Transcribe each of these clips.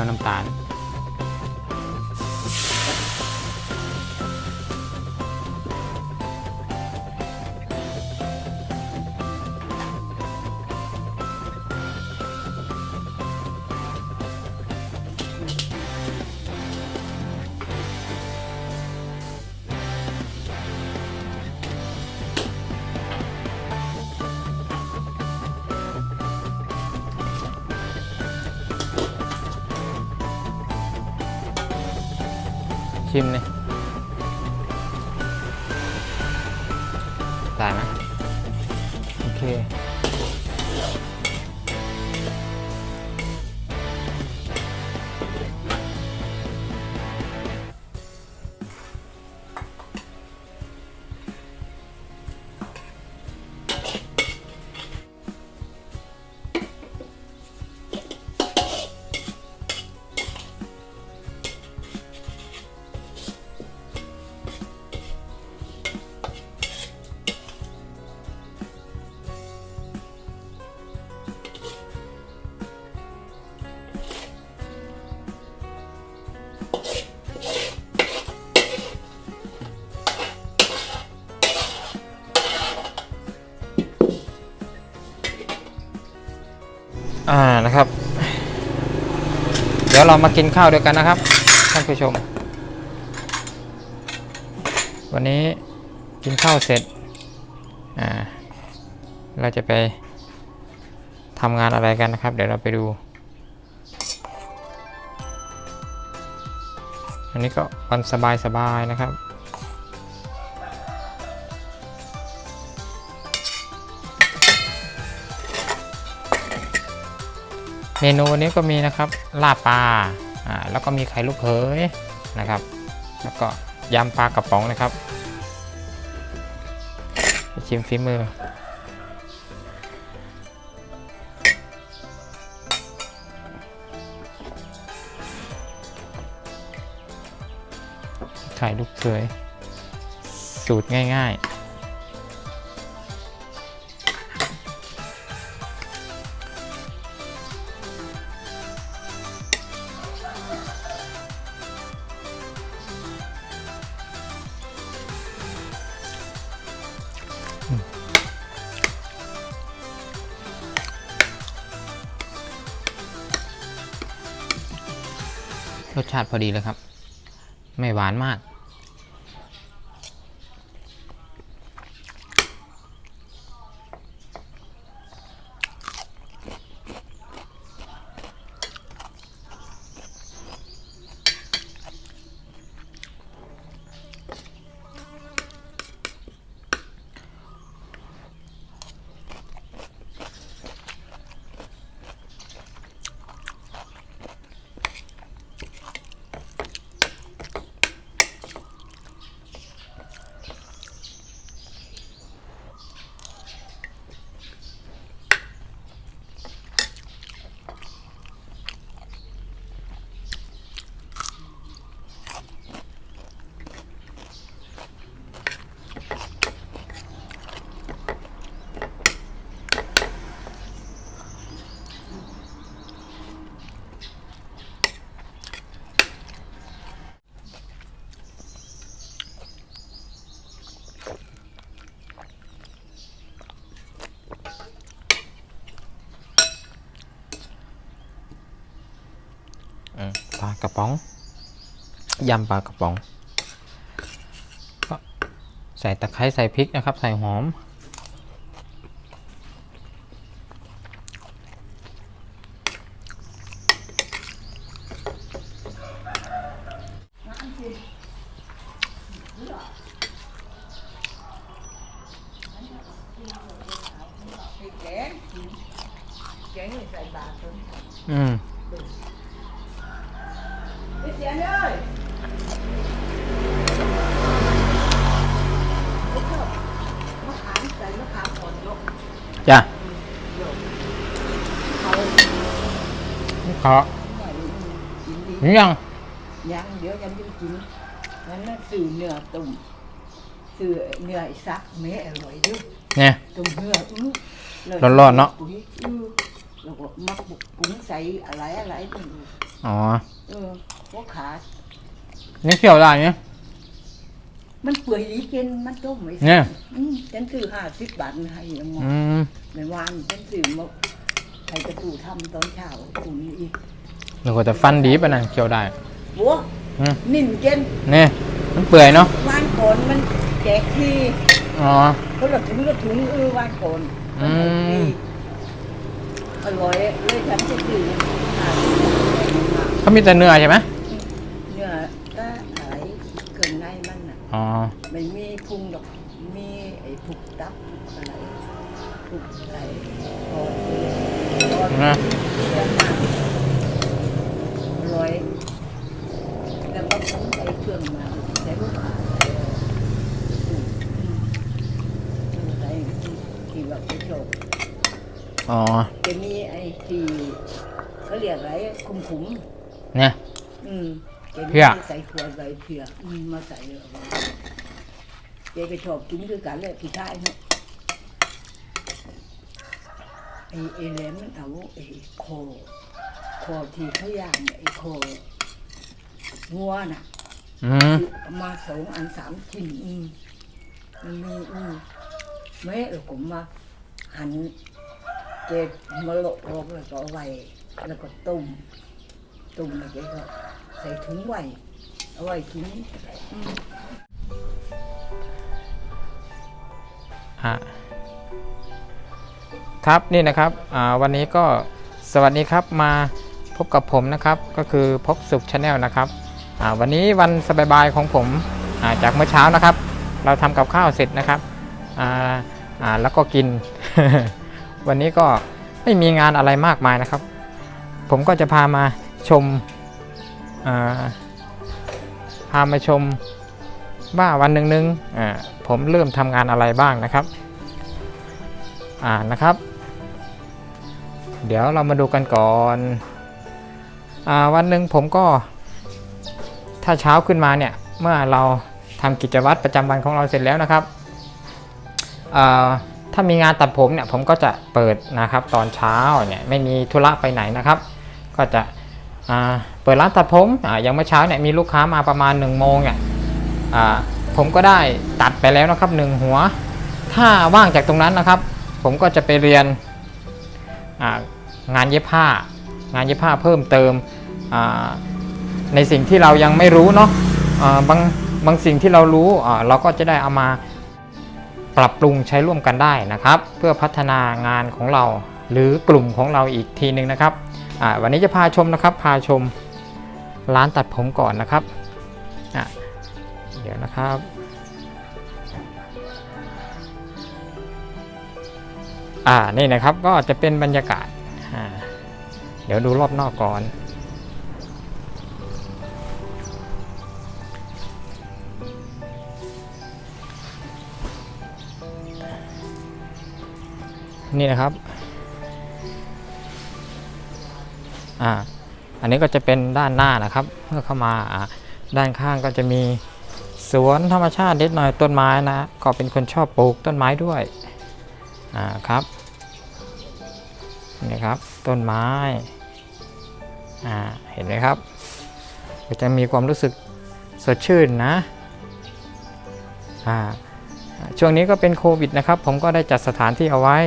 ียวน้ำตาล ชิมเลย นะครับ เดี๋ยวเรามากินข้าวด้วยกันนะครับท่านผู้ชม วันนี้กินข้าวเสร็จอ่าเราจะไปทำงานอะไรกันนะครับ เดี๋ยวเราไปดู อันนี้ก็วันสบายๆนะครับ เมนูวันนี้ก็มีนะครับลาบปลาอ่าแล้วก็มีไข่ลูกเขยนะครับ แล้วก็ยำปลากระป๋องนะครับชิมฝีมือไข่ลูกเขยสูตรง่าย ๆ รสชาติพอดีเลยครับ ไม่หวานมาก กระป๋องยำปลากระป๋อง ก็ใส่ตะไคร้ใส่พริกนะครับ ใส่หอม แกงแกงนี่ใส่บาตรคน อืม ไอ้เสียเลยมะขามใส่มะขามอ่อนยก จ้ะ ยกเขา ขอ หน่อยกิ นดีหรือยังยังเดี๋ยวยังจะกินงั้นน่ะสื่อเนื้อตุ่มสื่อเนื้อไอ้ซักแม่อร่อยด้วยเนี่ย ตุ่มเนื้ออื้อเลยร้อนๆเนาะ ปุ๋ยอื้อแล้วก็มักบุกปุ้งใส่อะไรอะไรไม่รู้อ๋อ เออหัวขานี่เคี่ยวได้เนี่ย มันเปื่อยดีเกินมันต้มไม่เนี่ย อืมฉันซื้อห้าสิบบาทให้ยังมองอืมไม่วานฉันซื้อมาใครจะตู่ทำตอนเช้าตู่นี้อีก หนูก็จะฟันดีไปนะเคี่ยวได้บัวอืมนิ่มเจนนี่มันเปื่อยเนาะวานก่อนมันแจกที่อ๋อ เขาละถุงละถุงเออวานก่อนอืม อร่อยเลยฉันจะซื้อห้าสิบบาทเขามีแต่เนื้อใช่ไหมเนื้อก็อะไรเกินในมันน่ะ อ๋อ ไม่มีพุงดอก มีไอ้ผูกตับอะไรผูกอะไรพอพอนะ เรื่องมากอร่อยแล้วก็ผมใส่เครื่องมาใส่ลูกขาใส่อืมอืมใส่ที่แบบไปโชว์ อ๋อ จะมีไอ้ที่เขาเรียกอะไรคุ้มขุมเนี่ย ๆอืมจะเพี้มียใส่ขวดใส่เพียอืมมาใส่เอาไว้เจ๊ก็ชอบกินด้วยกันเลยพี่ชายเนาะไอ้ไอ้แหลมมันเอาไอ้คอคอที่เขาย่างเนี่ยไอ้คองัวน่ะ อืมเอามาสองอันสามชิ้นอืมมันมีอืมแม่เราก็มาหั่น เจ็ดมาโลกโลกแล้วก็เอาไว้แล้วก็ต้มต้มแล้วก็ใส่ถุงไว้เอาไว้ถุงอืมอะครับนี่นะครับอ่าวันนี้ก็สวัสดีครับมาพบกับผมนะครับ ก็คือพบสุขชาแนลนะครับอ่าวันนี้วันสบายๆของผมอ่าจากเมื่อเช้านะครับ เราทำกับข้าวเสร็จนะครับอ่าอ่าแล้วก็กิน วันนี้ก็ไม่มีงานอะไรมากมายนะครับ ผมก็จะพามาชมพามาชมว่าวันหนึ่งนึงอ่าผมเริ่มทำงานอะไรบ้างนะครับอ่านะครับ เดี๋ยวเรามาดูกันก่อนอวันหนึ่งผมก็ ถ้าเช้าขึ้นมาเนี่ย เมื่อเราทำกิจวัตรประจำวันของเราเสร็จแล้วนะครับาถ้ามีงานตัดผมเนี่ยผมก็จะเปิดนะครับตอนเช้าเนี่ยไม่มีธุระไปไหนนะครับ ก็จะเปิดร้านตัดผมอย่างเมื่อเช้าเนี่ยมีลูกค้ามาประมาณ1โมงเนี่ยผมก็ได้ตัดไปแล้วนะครับหนึ่งหัว ถ้าว่างจากตรงนั้นนะครับ ผมก็จะไปเรียนงานเย็บผ้า งานเย็บผ้าเพิ่มเติมในสิ่งที่เรายังไม่รู้เนาะบางบางสิ่งที่เรารู้เราก็จะได้เอามา ปรับปรุงใช้ร่วมกันได้นะครับ เพื่อพัฒนางานของเราหรือกลุ่มของเราอีกทีหนึ่งนะครับวันนี้จะพาชมนะครับพาชมร้านตัดผมก่อนนะครับเดี๋ยวนะครับอ่านี่นะครับก็จะเป็นบรรยากาศ เดี๋ยวดูรอบนอกก่อน นี่นะครับ อ่า อันนี้ก็จะเป็นด้านหน้านะครับ เมื่อเข้ามา อ่า ด้านข้างก็จะมีสวนธรรมชาตินิดหน่อยต้นไม้นะ ก็เป็นคนชอบปลูกต้นไม้ด้วย อ่าครับ นี่ครับ ต้นไม้ อ่า เห็นไหมครับ ก็จะมีความรู้สึกสดชื่นนะ อ่าช่วงนี้ก็เป็นโควิดนะครับ ผมก็ได้จัดสถานที่เอาไว้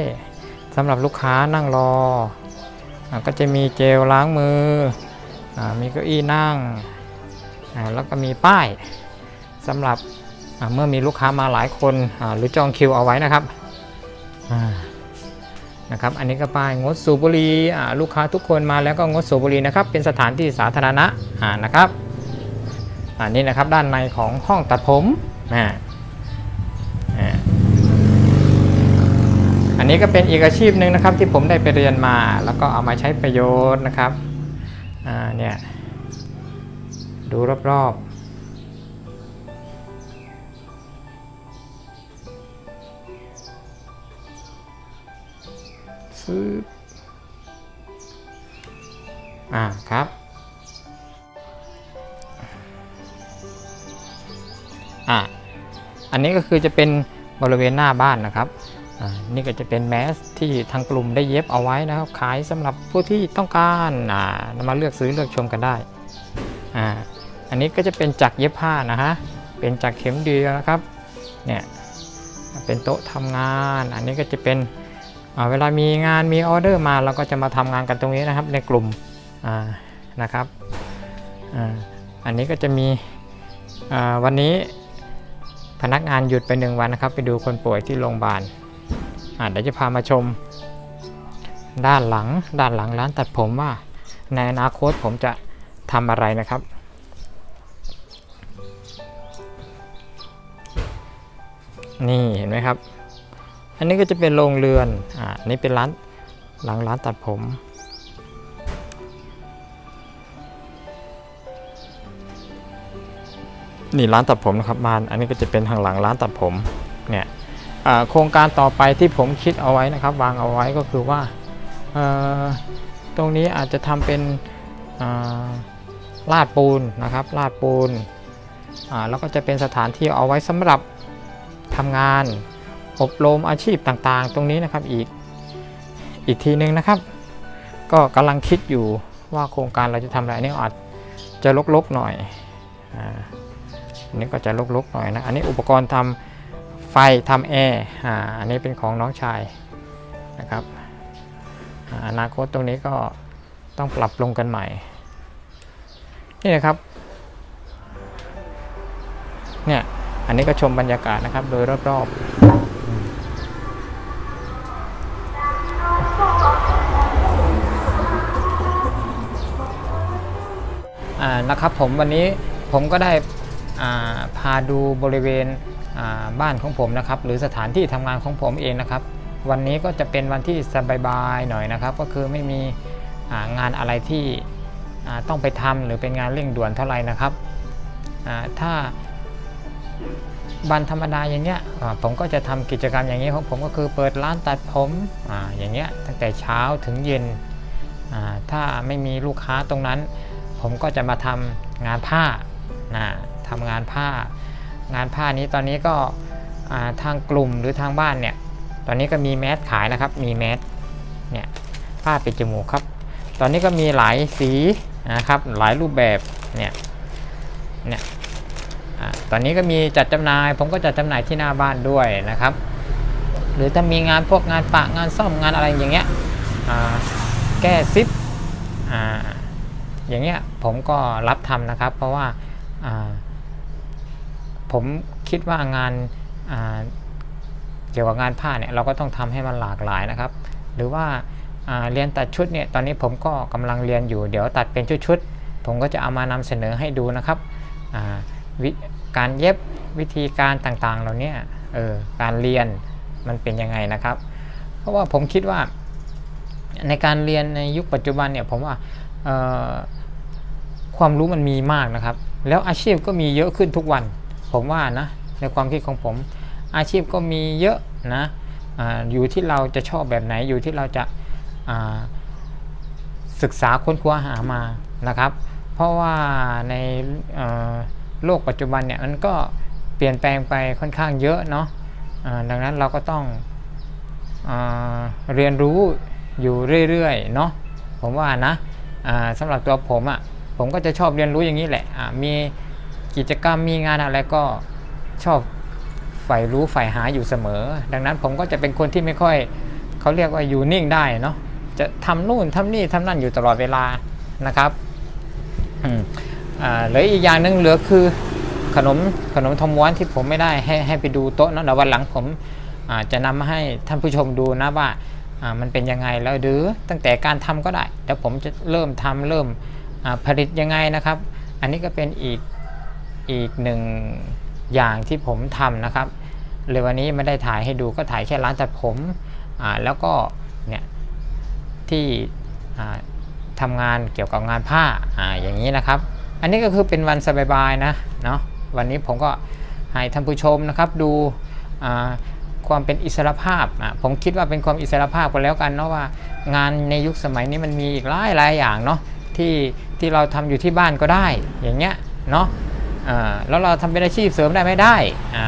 สำหรับลูกค้านั่งรออก็จะมีเจลล้างมืออมีเก้าอี้นั่ง แล้วก็มีป้ายสำหรับเมื่อมีลูกค้ามาหลายคนหรือจองคิวเอาไว้นะครับนะครับ อันนี้ก็ป้ายงดสูบบุหรี่ลูกค้าทุกคนมาแล้วก็งดสูบบุหรี่นะครับ เป็นสถานที่สาธารณะนะครับอันนี้นะครับด้านในของห้องตัดผมอ่า อันนี้ก็เป็นอีกอาชีพหนึ่งนะครับที่ผมได้ไปเรียนมา แล้วก็เอามาใช้ประโยชน์นะครับอ่าเนี่ยดูรอบๆฟึบอ่าครับ อ่าอันนี้ก็คือจะเป็นบริเวณหน้าบ้านนะครับ นี่ก็จะเป็นแมสที่ทางกลุ่มได้เย็บเอาไว้นะครับ ขายสำหรับผู้ที่ต้องการมาเลือกซื้อเลือกชมกันได้อ่าอันนี้ก็จะเป็นจักรเย็บผ้านะฮะเป็นจักรเข็มเดียวนะครับเนี่ยเป็นโต๊ะทำงาน อันนี้ก็จะเป็นเวลามีงานมีออเดอร์มาเราก็จะมาทำงานกันตรงนี้นะครับในกลุ่มนะครับอ,อันนี้ก็จะมีวันนี้พนักงานหยุดไปหนึ่งวันนะครับ ไปดูคนป่วยที่โรงพยาบาล อะเดี๋ยวจะพามาชม ด้านหลังด้านหลังร้านตัดผมว่า ในอนาคตผมจะทำอะไรนะครับนี่เห็นไหมครับ อันนี้ก็จะเป็นโรงเรือน อ่านนี้เป็นร้านหลังร้านตัดผม นี่ร้านตัดผมนะครับมาน อันนี้ก็จะเป็นทางหลังร้านตัดผม เนี่ย โครงการต่อไปที่ผมคิดเอาไว้นะครับ วางเอาไว้ก็คือว่าตรงนี้อาจจะทำเป็นลาดปูนนะครับลาดปูนแล้วก็จะเป็นสถานที่เอาไว้สำหรับทำงานอบรมอาชีพต่างๆ ตรงนี้นะครับอีกอีกทีหนึงนะครับ ก็กำลังคิดอยู่ว่าโครงการเราจะทำอะไรนนี้อาจจะลกๆหน่อยออันนี้ก็จะลกๆหน่อยนะอันนี้อุปกรณ์ทำ ไฟทำแอร์อ่าอันนี้เป็นของน้องชายนะครับอนาคตตรงนี้ก็ต้องปรับปรุงกันใหม่ นี่นะครับเนี่ยอันนี้ก็ชมบรรยากาศนะครับ โดยรอบๆนะครับผมวันนี้ผมก็ได้พาดูบริเวณ บ้านของผมนะครับ หรือสถานที่ทำงานของผมเองนะครับ วันนี้ก็จะเป็นวันที่สบายๆหน่อยนะครับ ก็คือไม่มีงานอะไรที่ต้องไปทำหรือเป็นงานเร่งด่วนเท่าไหร่นะครับถ้าวันธรรมดาอย่างเงี้ยผมก็จะทำกิจกรรมอย่างนี้ของผมก็คือเปิดร้านตัดผมออย่างเงี้ยตั้งแต่เช้าถึงเย็นถ้าไม่มีลูกค้าตรงนั้น ผมก็จะมาทำงานผ้านะทำงานผ้า งานผ้านี้ตอนนี้ก็ทางกลุ่มหรือทางบ้านเนี่ยตอนนี้ก็มีแมสขายนะครับมีแมสเนี่ยผ้าปิดจมูกครับ ตอนนี้ก็มีหลายสีนะครับหลายรูปแบบเนี่ยเนี่ยตอนนี้ก็มีจัดจำหน่าย ผมก็จัดจำหน่ายที่หน้าบ้านด้วยนะครับ หรือถ้ามีงานพวกงานปะงานซ่อมงานอะไรอย่างเงี้ยแก้ซิปออย่างเงี้ยผมก็รับทำนะครับ เพราะว่า ผมคิดว่างานาเกี่ยวกับงานผ้าเนี่ยเราก็ต้องทำให้มันหลากหลายนะครับ หรือว่าาเรียนตัดชุดเนี่ยตอนนี้ผมก็กำลังเรียนอยู่เดี๋ยวตัดเป็นชุดๆผมก็จะเอามานำเสนอให้ดูนะครับาการเย็บวิธีการต่างๆเหล่านี้เออการเรียนมันเป็นยังไงนะครับ เพราะว่าผมคิดว่าในการเรียนในยุคปัจจุบันเนี่ยผมว่าความรู้มันมีมากนะครับ แล้วอาชีพก็มีเยอะขึ้นทุกวัน ผมว่านะในความคิดของผม อาชีพก็มีเยอะนะออยู่ที่เราจะชอบแบบไหนอยู่ที่เราจะาศึกษาค้นคว้าหามานะครับ เพราะว่าในโลกปัจจุบันเนี่ยมันก็เปลี่ยนแปลงไปค่อนข้างเยอะเนาะดังนั้นเราก็ต้องอเรียนรู้อยู่เรื่อยๆเนาะผมว่านะาสำหรับตัวผมอะ่ะผมก็จะชอบเรียนรู้อย่างนี้แหละมี กิจกรรมมีงานอะไรก็ชอบใฝ่รู้ใฝ่หาอยู่เสมอ ดังนั้นผมก็จะเป็นคนที่ไม่ค่อยเขาเรียกว่าอยู่นิ่งได้เนาะจะทำนู่นทำนี่ทำนั่นอยู่ตลอดเวลานะครับอ่าเหลืออีกอย่างหนึงเหลือคือขนมขนมทองม้วนที่ผมไม่ได้ให้ให้ไปดูโต๊ะเนาะเดี๋ยววันหลังผมจะนำมาให้ท่านผู้ชมดูนะว่ามันเป็นยังไงแล้วหรือตั้งแต่การทำก็ได้เดี๋ยวผมจะเริ่มทำเริ่มผลิตยังไงนะครับ อันนี้ก็เป็นอีก อีกหนึ่งอย่างที่ผมทำนะครับเลยวันนี้ไม่ได้ถ่ายให้ดูก็ถ่ายแค่ร้านตัดผมอ่าแล้วก็เนี่ยที่อ่าทำงานเกี่ยวกับงานผ้าอ่าอย่างนี้นะครับ อันนี้ก็คือเป็นวันสบายๆนะเนาะวันนี้ผมก็ให้ท่านผู้ชมนะครับดูอ่าความเป็นอิสระภาพอะผมคิดว่าเป็นความอิสระภาพกันแล้วกันเนาะว่างานในยุคสมัยนี้มันมีอีกหลายหลายอย่างเนาะที่ที่เราทำอยู่ที่บ้านก็ได้อย่างเงี้ยเนาะ อ่าแล้วเราทำเป็นอาชีพเสริมได้ไม่ได้อ่า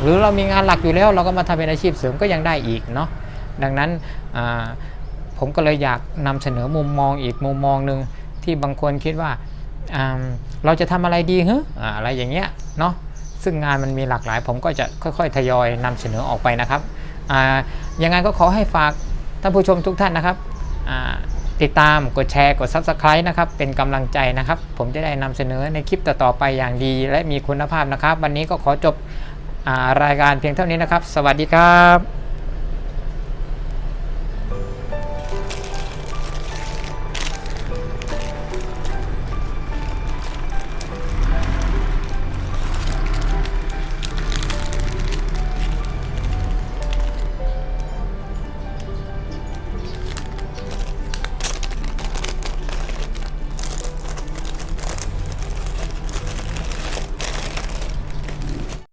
หรือเรามีงานหลักอยู่แล้ว เราก็มาทำเป็นอาชีพเสริมก็ยังได้อีกเนาะดังนั้นอ่าผมก็เลยอยากนำเสนอมุมมองอีกมุมมองหนึ่งที่บางคนคิดว่าอ่าเราจะทำอะไรดีฮะอ่าอะไรอย่างเงี้ยเนาะซึ่งงานมันมีหลากหลาย ผมก็จะค่อยๆ ทยอยนำเสนอออกไปนะครับอ่ายังไงก็ขอให้ฝากท่านผู้ชมทุกท่านนะครับอ่า ติดตามกดแชร์กด Subscribe นะครับ เป็นกำลังใจนะครับ ผมจะได้นำเสนอในคลิปต่อๆไปอย่างดี และมีคุณภาพนะครับ วันนี้ก็ขอจบอารายการเพียงเท่านี้นะครับ สวัสดีครับ